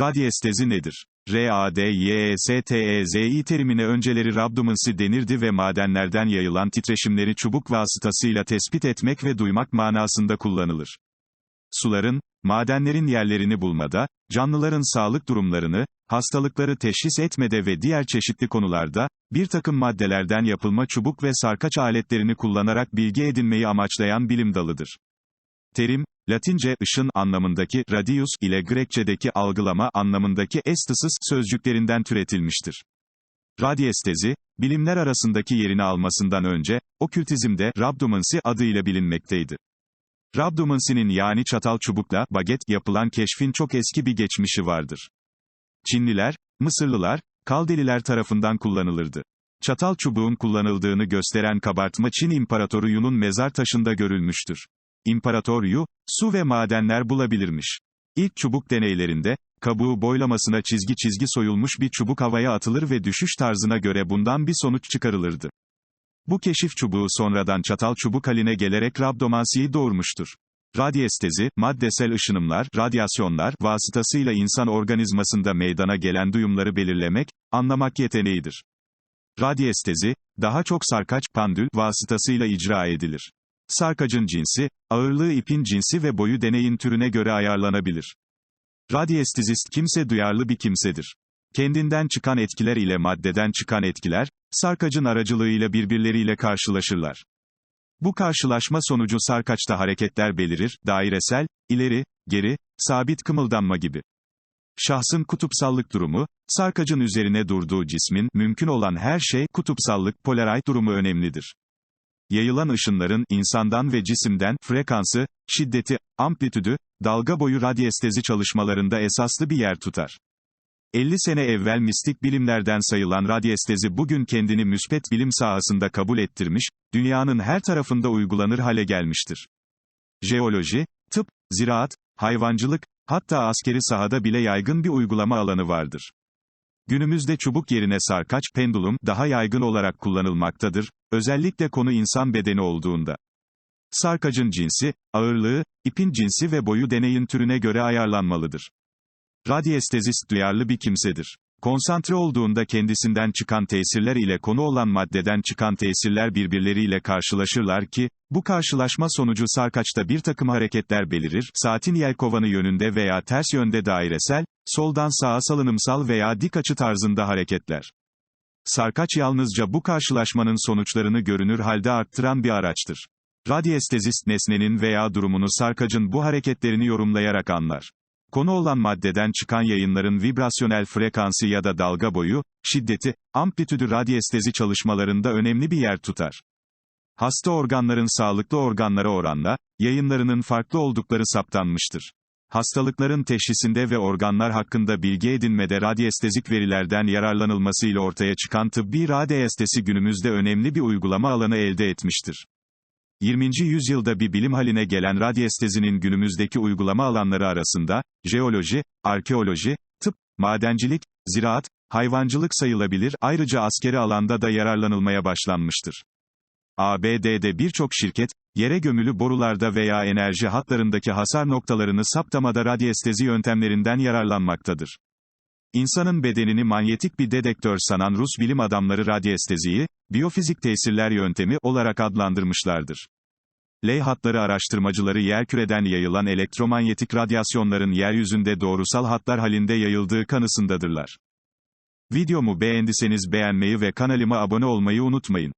Radyestezi nedir? RADYESTEZI terimine önceleri rabdomansi denirdi ve madenlerden yayılan titreşimleri çubuk vasıtasıyla tespit etmek ve duymak manasında kullanılır. Suların, madenlerin yerlerini bulmada, canlıların sağlık durumlarını, hastalıkları teşhis etmede ve diğer çeşitli konularda, bir takım maddelerden yapılma çubuk ve sarkaç aletlerini kullanarak bilgi edinmeyi amaçlayan bilim dalıdır. Terim, Latince ışın anlamındaki radius ile Grekçedeki algılama anlamındaki estesis sözcüklerinden türetilmiştir. Radyestezi, bilimler arasındaki yerini almasından önce, okültizmde rabdomansi adıyla bilinmekteydi. Rabdomansi'nin yani çatal çubukla baget yapılan keşfin çok eski bir geçmişi vardır. Çinliler, Mısırlılar, Kaldeliler tarafından kullanılırdı. Çatal çubuğun kullanıldığını gösteren kabartma Çin İmparatoru Yu'nun mezar taşında görülmüştür. İmparator Yu, su ve madenler bulabilirmiş. İlk çubuk deneylerinde, kabuğu boylamasına çizgi çizgi soyulmuş bir çubuk havaya atılır ve düşüş tarzına göre bundan bir sonuç çıkarılırdı. Bu keşif çubuğu sonradan çatal çubuk haline gelerek rabdomansiyi doğurmuştur. Radyestezi, maddesel ışınımlar, radyasyonlar vasıtasıyla insan organizmasında meydana gelen duyumları belirlemek, anlamak yeteneğidir. Radyestezi, daha çok sarkaç, pandül vasıtasıyla icra edilir. Sarkacın cinsi, ağırlığı ipin cinsi ve boyu deneyin türüne göre ayarlanabilir. Radyestezist kimse duyarlı bir kimsedir. Kendinden çıkan etkiler ile maddeden çıkan etkiler, sarkacın aracılığıyla birbirleriyle karşılaşırlar. Bu karşılaşma sonucu sarkaçta hareketler belirir, dairesel, ileri, geri, sabit kımıldanma gibi. Şahsın kutupsallık durumu, sarkacın üzerine durduğu cismin, mümkün olan her şey, kutupsallık, polaray durumu önemlidir. Yayılan ışınların, insandan ve cisimden, frekansı, şiddeti, amplitüdü, dalga boyu radyestezi çalışmalarında esaslı bir yer tutar. 50 sene evvel mistik bilimlerden sayılan radyestezi bugün kendini müspet bilim sahasında kabul ettirmiş, dünyanın her tarafında uygulanır hale gelmiştir. Jeoloji, tıp, ziraat, hayvancılık, hatta askeri sahada bile yaygın bir uygulama alanı vardır. Günümüzde çubuk yerine sarkaç, pendulum, daha yaygın olarak kullanılmaktadır, özellikle konu insan bedeni olduğunda. Sarkacın cinsi, ağırlığı, ipin cinsi ve boyu deneyin türüne göre ayarlanmalıdır. Radyestezist duyarlı bir kimsedir. Konsantre olduğunda kendisinden çıkan tesirler ile konu olan maddeden çıkan tesirler birbirleriyle karşılaşırlar ki, bu karşılaşma sonucu sarkaçta bir takım hareketler belirir, saatin yelkovanı yönünde veya ters yönde dairesel, soldan sağa salınımsal veya dik açı tarzında hareketler. Sarkaç yalnızca bu karşılaşmanın sonuçlarını görünür halde arttıran bir araçtır. Radyestezist nesnenin veya durumunu sarkacın bu hareketlerini yorumlayarak anlar. Konu olan maddeden çıkan yayınların vibrasyonel frekansı ya da dalga boyu, şiddeti, amplitüdü radyestezi çalışmalarında önemli bir yer tutar. Hasta organların sağlıklı organlara oranla, yayınlarının farklı oldukları saptanmıştır. Hastalıkların teşhisinde ve organlar hakkında bilgi edinmede radyestezik verilerden yararlanılmasıyla ortaya çıkan tıbbi radyestesi günümüzde önemli bir uygulama alanı elde etmiştir. 20. yüzyılda bir bilim haline gelen radyestezinin günümüzdeki uygulama alanları arasında, jeoloji, arkeoloji, tıp, madencilik, ziraat, hayvancılık sayılabilir, ayrıca askeri alanda da yararlanılmaya başlanmıştır. ABD'de birçok şirket, yere gömülü borularda veya enerji hatlarındaki hasar noktalarını saptamada radyestezi yöntemlerinden yararlanmaktadır. İnsanın bedenini manyetik bir dedektör sanan Rus bilim adamları radyesteziyi, biyofizik tesirler yöntemi olarak adlandırmışlardır. Ley hatları araştırmacıları yerküreden yayılan elektromanyetik radyasyonların yeryüzünde doğrusal hatlar halinde yayıldığı kanısındadırlar. Videomu beğendiyseniz beğenmeyi ve kanalıma abone olmayı unutmayın.